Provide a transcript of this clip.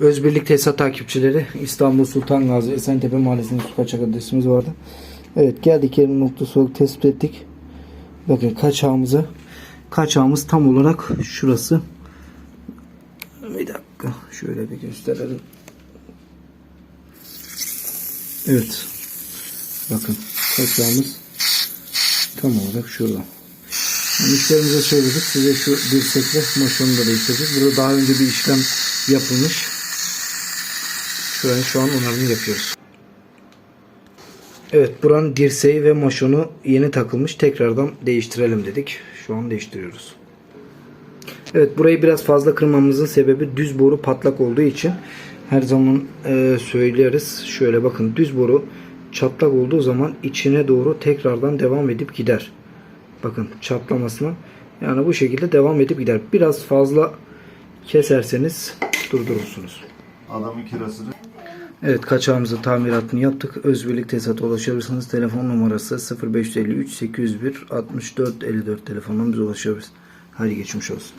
Özbirlik Tesisat takipçileri İstanbul Sultan Gazi Esentepe Mahallesi'nde su kaçak adresimiz vardı. Evet geldik yerin noktası olarak tespit ettik. Bakın kaçağımızı kaçağımız tam olarak şurası. Bir dakika şöyle bir gösterelim. Evet. Bakın kaçağımız tam olarak şurada. Müşterimize söyledik. Size şu dirsekle moşonu da değiştireceğiz. Burada daha önce bir işlem yapılmış. Şurayı şu an onarımını yapıyoruz. Evet buranın dirseği ve moşonu yeni takılmış. Tekrardan değiştirelim dedik. Şu an değiştiriyoruz. Evet burayı biraz fazla kırmamızın sebebi düz boru patlak olduğu için her zaman e, söyleriz. Şöyle bakın düz boru çatlak olduğu zaman içine doğru tekrardan devam edip gider. Bakın çatlamasına. Yani bu şekilde devam edip gider. Biraz fazla keserseniz durdurursunuz. Adamın kirasını Evet kaçağımızı tamiratını yaptık. Özbirlik tesisata ulaşabilirsiniz. Telefon numarası 0553 801 64 54 telefondan bize ulaşabilirsiniz. Hadi geçmiş olsun.